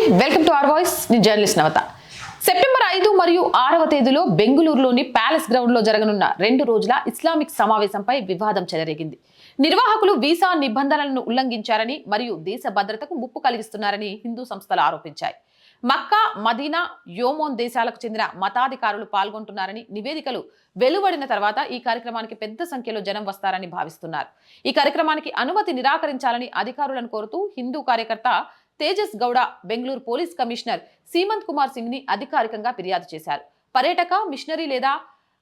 Welcome to R voice నేను journalist నవత. September ఐదు మరియు ఆరవ తేదీలో బెంగళూరులోని ప్యాలెస్ గ్రౌండ్లో జరగనున్న రెండు రోజుల ఇస్లామిక్ సమావేశంపై వివాదం చెలరేగింది. నిర్వాహకులు వీసా నిబంధనలను ఉల్లంఘించారని మరియు దేశ భద్రతకు ముప్పు కలిగిస్తున్నారని హిందూ సంస్థలు ఆరోపించాయి. మక్కా మదీనా యోమోన్ దేశాలకు చెందిన మతాధికారులు పాల్గొంటున్నారని నివేదికలు వెలువడిన తర్వాత ఈ కార్యక్రమానికి పెద్ద సంఖ్యలో జనం వస్తారని భావిస్తున్నారు. ఈ కార్యక్రమానికి అనుమతి నిరాకరించాలని అధికారులను కోరుతూ హిందూ కార్యకర్త తేజస్ గౌడ బెంగళూరు పోలీస్ కమిషనర్ సీమంత్ కుమార్ సింగ్ని అధికారికంగా ఫిర్యాదు చేశారు. పర్యటక మిషనరీ లేదా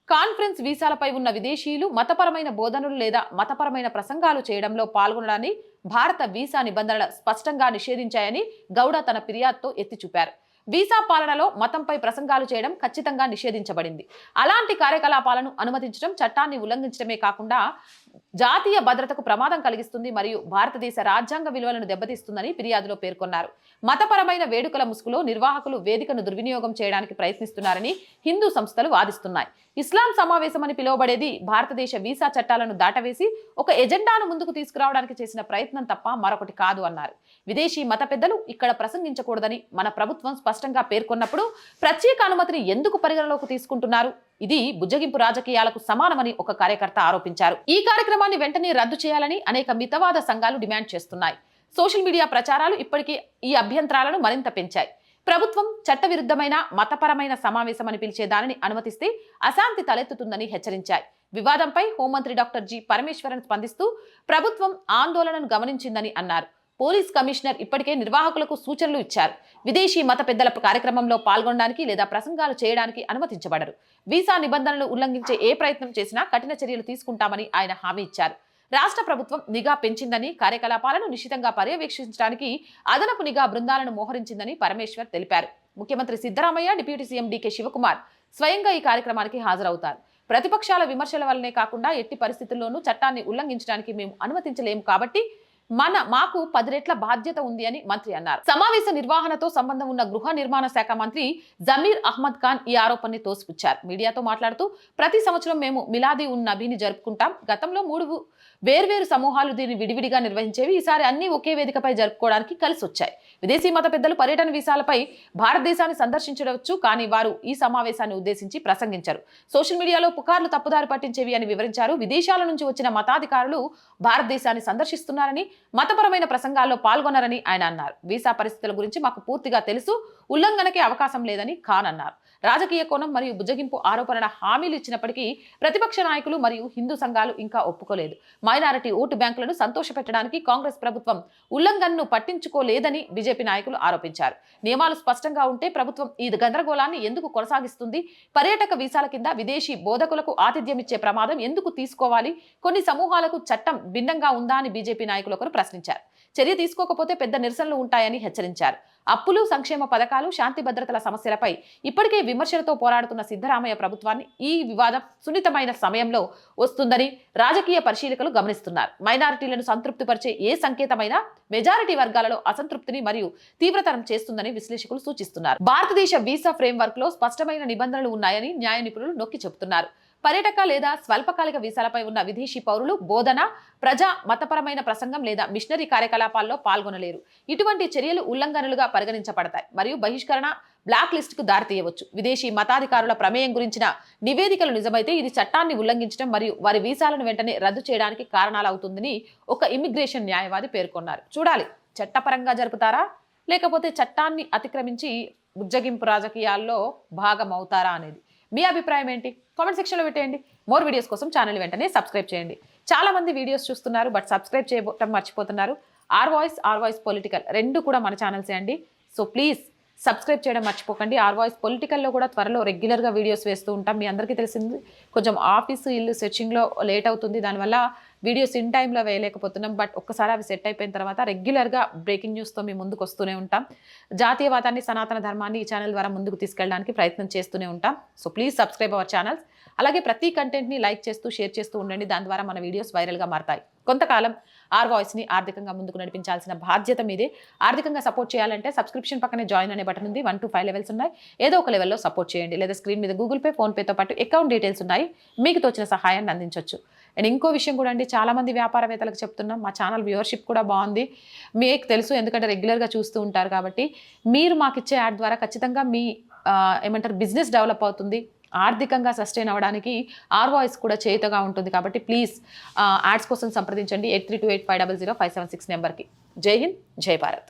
కాన్ఫరెన్స్ వీసాలపై ఉన్న విదేశీయులు మతపరమైన బోధనలు లేదా మతపరమైన ప్రసంగాలు చేయడంలో పాల్గొనడాన్ని భారత వీసా నిబంధనలు స్పష్టంగా నిషేధించాయని గౌడ తన ఫిర్యాదుతో ఎత్తి చూపారు వీసా పాలనలో మతంపై ప్రసంగాలు చేయడం ఖచ్చితంగా నిషేధించబడింది. అలాంటి కార్యకలాపాలను అనుమతించడం చట్టాన్ని ఉల్లంఘించడమే కాకుండా జాతీయ భద్రతకు ప్రమాదం కలిగిస్తుంది మరియు భారతదేశ రాజ్యాంగ విలువలను దెబ్బతీస్తుందని ఫిర్యాదులో పేర్కొన్నారు. మతపరమైన వేడుకల ముసుగులో నిర్వాహకులు వేదికను దుర్వినియోగం చేయడానికి ప్రయత్నిస్తున్నారని హిందూ సంస్థలు వాదిస్తున్నాయి. ఇస్లాం సమావేశం అని పిలువబడేది భారతదేశ వీసా చట్టాలను దాటవేసి ఒక ఎజెండాను ముందుకు తీసుకురావడానికి చేసిన ప్రయత్నం తప్ప మరొకటి కాదు అన్నారు. విదేశీ మత పెద్దలు ఇక్కడ ప్రసంగించకూడదని మన ప్రభుత్వం స్పష్టంగా పేర్కొన్నప్పుడు ప్రత్యేక అనుమతిని ఎందుకు పరిగణలోకి తీసుకుంటున్నారు? ఇది బుజ్జగింపు రాజకీయాలకు సమానమని ఒక కార్యకర్త ఆరోపించారు. ఈ కార్యక్రమాన్ని వెంటనే రద్దు చేయాలని అనేక మితవాద సంఘాలు డిమాండ్ చేస్తున్నాయి. సోషల్ మీడియా ప్రచారాలు ఇప్పటికీ ఈ అభ్యంతరాలను మరింత పెంచాయి. ప్రభుత్వం చట్టవిరుద్ధమైన మతపరమైన సమావేశం అని పిలిచే దానిని అనుమతిస్తే అశాంతి తలెత్తుతుందని హెచ్చరించాయి. వివాదంపై హోంమంత్రి డాక్టర్ జి. పరమేశ్వరన్ స్పందిస్తూ ప్రభుత్వం ఆందోళనను గమనించిందని అన్నారు. పోలీస్ కమిషనర్ ఇప్పటికే నిర్వాహకులకు సూచనలు ఇచ్చారు. విదేశీ మత పెద్దల కార్యక్రమంలో పాల్గొనడానికి లేదా ప్రసంగాలు చేయడానికి అనుమతించబడరు. వీసా నిబంధనలు ఉల్లంఘించే ఏ ప్రయత్నం చేసినా కఠిన చర్యలు తీసుకుంటామని ఆయన హామీ ఇచ్చారు. రాష్ట్ర ప్రభుత్వం నిఘా పెంచిందని కార్యకలాపాలను నిశితంగా పర్యవేక్షించడానికి అదనపు నిఘా బృందాలను మోహరించిందని పరమేశ్వర్ తెలిపారు. ముఖ్యమంత్రి Siddaramaiah deputy CM DK Shivakumar స్వయంగా ఈ కార్యక్రమానికి హాజరవుతారు. ప్రతిపక్షాల విమర్శల వల్లనే కాకుండా ఎట్టి పరిస్థితుల్లోనూ చట్టాన్ని ఉల్లంఘించడానికి మేము అనుమతించలేము కాబట్టి మన మాకు పది రెట్ల బాధ్యత ఉంది అని మంత్రి అన్నారు. సమావేశ నిర్వహణతో సంబంధం ఉన్న గృహ నిర్మాణ శాఖ మంత్రి జమీర్ అహ్మద్ ఖాన్ ఈ ఆరోపణని తోసిపుచ్చారు. మీడియాతో మాట్లాడుతూ ప్రతి సంవత్సరం మేము మిలాది ఉన్ నబీని జరుపుకుంటాం. గతంలో మూడు వేర్వేరు సమూహాలు దీన్ని విడివిడిగా నిర్వహించేవి. ఈసారి అన్ని ఒకే వేదికపై జరుపుకోవడానికి కలిసి వచ్చాయి విదేశీ మత పెద్దలు పర్యటన వీసాలపై భారతదేశాన్ని సందర్శించవచ్చు. కానీ వారు ఈ సమావేశాన్ని ఉద్దేశించి ప్రసంగించారు. సోషల్ మీడియాలో పుకార్లు తప్పుదారి పట్టించేవి అని వివరించారు. విదేశాల నుంచి వచ్చిన మతాధికారులు భారతదేశాన్ని సందర్శిస్తున్నారని మతపరమైన ప్రసంగాల్లో పాల్గొన్నారని ఆయన అన్నారు. వీసా పరిస్థితుల గురించి మాకు పూర్తిగా తెలుసు. ఉల్లంఘనకే అవకాశం లేదని ఖాన్ అన్నారు. రాజకీయ కోణం మరియు బుజ్జగింపు ఆరోపణల హామీలు ఇచ్చినప్పటికీ ప్రతిపక్ష నాయకులు మరియు హిందూ సంఘాలు ఇంకా ఒప్పుకోలేదు. మైనారిటీ ఓటు బ్యాంకులను సంతోషపెట్టడానికి కాంగ్రెస్ ప్రభుత్వం ఉల్లంఘనను పట్టించుకోలేదని బీజేపీ నాయకులు ఆరోపించారు. నియమాలు స్పష్టంగా ఉంటే ప్రభుత్వం ఈ గందరగోళాన్ని ఎందుకు కొనసాగిస్తుంది? పర్యాటక వీసాల కింద విదేశీ బోధకులకు ఆతిథ్యం ఇచ్చే ప్రమాదం ఎందుకు తీసుకోవాలి? కొన్ని సమూహాలకు చట్టం భిన్నంగా ఉందా అని బీజేపీ నాయకులు ఒకరు ప్రశ్నించారు. చర్య తీసుకోకపోతే పెద్ద నిరసనలు ఉంటాయని హెచ్చరించారు. అప్పులు సంక్షేమ పథకాలు శాంతి భద్రతల సమస్యలపై ఇప్పటికే విమర్శలతో పోరాడుతున్న సిద్ధరామయ్య ప్రభుత్వాన్ని ఈ వివాదం సున్నితమైన సమయంలో వస్తుందని రాజకీయ పరిశీలకులు గమనిస్తున్నారు. మైనారిటీలను సంతృప్తిపరిచే ఏ సంకేతమైనా మెజారిటీ వర్గాలలో అసంతృప్తిని మరియు తీవ్రతరం చేస్తుందని విశ్లేషకులు సూచిస్తున్నారు. భారతదేశ వీసా ఫ్రేమ్వర్క్లో స్పష్టమైన నిబంధనలు ఉన్నాయని న్యాయ నిపుణులు నొక్కి చెబుతున్నారు. పర్యటక లేదా స్వల్పకాలిక వీసాలపై ఉన్న విదేశీ పౌరులు బోధన ప్రజా మతపరమైన ప్రసంగం లేదా మిషనరీ కార్యకలాపాల్లో పాల్గొనలేరు. ఇటువంటి చర్యలు ఉల్లంఘనలుగా పరిగణించబడతాయి మరియు బహిష్కరణ బ్లాక్ లిస్టుకు దారితీయవచ్చు. విదేశీ మతాధికారుల ప్రమేయం గురించిన నివేదికలు నిజమైతే ఇది చట్టాన్ని ఉల్లంఘించడం మరియు వారి వీసాలను వెంటనే రద్దు చేయడానికి కారణాలు అవుతుందని ఒక ఇమిగ్రేషన్ న్యాయవాది పేర్కొన్నారు. చూడాలి చట్టపరంగా జరుపుతారా? లేకపోతే చట్టాన్ని అతిక్రమించి బుజ్జగింపు రాజకీయాల్లో భాగం అవుతారా అనేది. మీ అభిప్రాయం ఏంటి? కామెంట్ సెక్షన్లో పెట్టేయండి. మోర్ వీడియోస్ కోసం ఛానల్ వెంటనే సబ్స్క్రైబ్ చేయండి. చాలామంది వీడియోస్ చూస్తున్నారు బట్ సబ్స్క్రైబ్ చేయటం మర్చిపోతున్నారు. R voice R voice political రెండు కూడా మన ఛానల్సే అండి. సో ప్లీజ్ సబ్స్క్రైబ్ చేయడం మర్చిపోకండి. ఆర్ వాయిస్ పొలిటికల్లో కూడా త్వరలో రెగ్యులర్గా వీడియోస్ వేస్తూ ఉంటాం. మీ అందరికీ తెలిసింది కొంచెం ఆఫీసు ఇల్లు సెర్చింగ్లో లేట్ అవుతుంది. దానివల్ల వీడియోస్ ఇన్ టైంలో వేయలేకపోతున్నాం. బట్ ఒక్కసారి అవి సెట్ అయిపోయిన తర్వాత రెగ్యులర్గా బ్రేకింగ్ న్యూస్తో మీ ముందుకు వస్తూనే ఉంటాం. జాతీయవాదాన్ని సనాతన ధర్మాన్ని ఈ ఛానల్ ద్వారా ముందుకు తీసుకెళ్ళడానికి ప్రయత్నం చేస్తూనే ఉంటాం. So please subscribe our channels అలాగే ప్రతి కంటెంట్ని లైక్ చేస్తూ షేర్ చేస్తూ ఉండండి. దాని ద్వారా మన వీడియోస్ వైరల్గా మారతాయి. కొంతకాలం ఆర్ వాయిస్ని ఆర్థికంగా ముందుకు నడిపించాల్సిన బాధ్యత మీదే. ఆర్థికంగా సపోర్ట్ చేయాలంటే సబ్స్క్రిప్షన్ పక్కనే జాయిన్ అనే బటన్ ఉంది. వన్ టు ఫైవ్ లెవెల్స్ ఉన్నాయి. ఏదో ఒక లెవెల్లో సపోర్ట్ చేయండి. లేదా స్క్రీన్ మీద గూగుల్ పే ఫోన్పేతో పాటు అకౌంట్ డీటెయిల్స్ ఉన్నాయి. మీకు తోచిన సహాయాన్ని అందించవచ్చు అండ్ ఇంకో విషయం కూడా అండి చాలామంది వ్యాపారవేత్తలకు చెప్తున్నాం మా ఛానల్ వ్యూవర్షిప్ కూడా బాగుంది. మీకు తెలుసు ఎందుకంటే రెగ్యులర్గా చూస్తూ ఉంటారు కాబట్టి మీరు మాకు ఇచ్చే యాడ్ ద్వారా ఖచ్చితంగా మీ ఏమంటారు బిజినెస్ డెవలప్ అవుతుంది. ఆర్థికంగా సస్టైన్ అవ్వడానికి ఆర్వాయిస్ కూడా చేతగా ఉంటుంది కాబట్టి ప్లీజ్ యాడ్స్ కోసం సంప్రదించండి. Eight three two eight five double zero five seven six నెంబర్కి. జై హింద్ జై భారత్.